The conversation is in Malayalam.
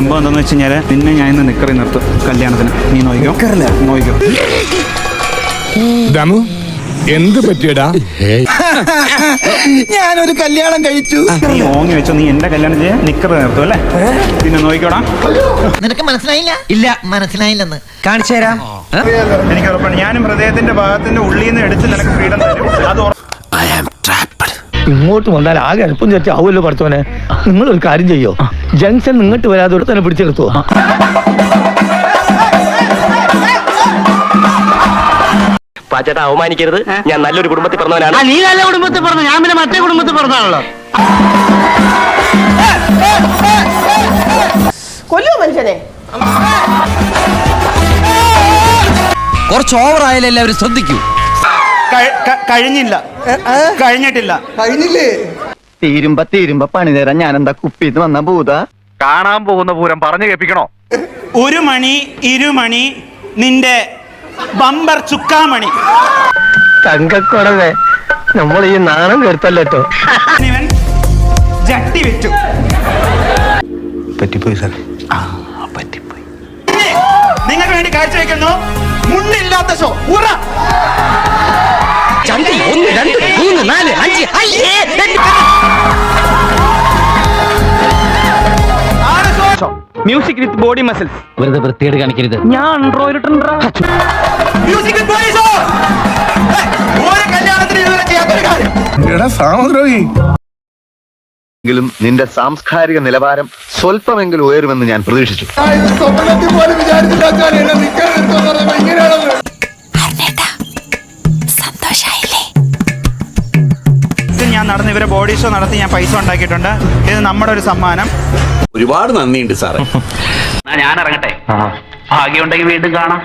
സംഭവം എന്താണെന്ന് വെച്ച് കഴിഞ്ഞാൽ നിന്നെ ഞാൻ ഇന്ന് നിക്കറി നിർത്തും കല്യാണത്തിന്. നീ നോയിക്കോ. നോയിക്കോ. ദമു എന്ത് പറ്റിയടാ? ഞാനൊരു കല്യാണം കഴിച്ചു. നീ ഓങ്ങി വെച്ചോ നീ എന്റെ കല്യാണത്തിന് നിക്കറ് നിർത്തും അല്ലേ? പിന്നെ നോക്കിക്കോടാ നിനക്ക് മനസ്സിലായില്ല? ഇല്ല മനസ്സിലായില്ലെന്ന്. കാണിച്ചു തരാം. എനിക്ക് ഉറപ്പാണ്. ഞാനും ഹൃദയത്തിന്റെ ഭാഗത്തിന്റെ ഉള്ളിൽ നിന്ന് എടുത്ത് നിനക്ക് ഫ്രീഡം ഇങ്ങോട്ട് വന്നാൽ ആകെ അനുപ്പം ചേർച്ച ആവുമല്ലോ പഠിച്ചോനെ നിങ്ങൾ ഒരു കാര്യം ചെയ്യോ? ജംഗ്ഷൻ ഇങ്ങോട്ട് വരാതെ ഇവിടെ തന്നെ പിടിച്ചെടുത്തോ. പാച്ചേട്ടാ അവമാനിക്കരുത്. ഞാൻ നല്ലൊരു കുടുംബത്തിൽ പറഞ്ഞവനാണ്. നീ നല്ല കുടുംബത്തിൽ പറഞ്ഞു. ഞാൻ പിന്നെ മറ്റേ കുടുംബത്തിൽ പറഞ്ഞാണല്ലോ കൊല്ലുമോ മനുഷ്യനെ? കുറച്ച് ഓവർ ആയാലും എല്ലാവരും ശ്രദ്ധിക്കൂ. കഴിഞ്ഞില്ല. കഴിഞ്ഞിട്ടില്ല. കഴിഞ്ഞില്ലേ? തീരുമ്പ തീരുമ്പ പണി തരാൻ ഞാൻ എന്താ കുപ്പിന്ന് വന്ന ഭൂത കാണാൻ പോകുന്ന പൂരം പറഞ്ഞു കേൾപ്പിക്കണോ? ഒരു മണി ഇരുമണി നിന്റെ ബമ്പർ ചുക്കാമണി. തങ്കക്കുറവേ നമ്മൾ ഈ നാണം കേട്ടല്ലോ ഇവൻ ജട്ടി വെച്ചു പറ്റിപ്പോയി സാർ ആ പറ്റിപ്പോയി. നിങ്ങൾക്ക് വേണ്ടി കാഴ്ചവെക്കുന്നു മുണ്ടില്ലാത്ത ഷോ ഉറ. മൂന്ന് നാല് അഞ്ച് അയ്യേ മ്യൂസിക് വിത്ത് ബോഡി മസിൽസ് വെറുതെ വൃത്തികേട് കാണിക്കരുത്. ഞാൻ എങ്കിലും നിന്റെ സാംസ്കാരിക നിലവാരം സ്വല്പമെങ്കിലും ഉയരുമെന്ന് ഞാൻ പ്രതീക്ഷിച്ചു. നടന്ന് ഇവരെ ബോഡി ഷോ നടത്തി ഞാൻ പൈസ ഉണ്ടാക്കിയിട്ടുണ്ട്. ഇത് നമ്മുടെ ഒരു സമ്മാനം. ഒരുപാട് നന്ദിയുണ്ട് സാറേ. ഞാൻ ഇറങ്ങട്ടെ. ഭാഗ്യമുണ്ടെങ്കിൽ വീണ്ടും കാണാം.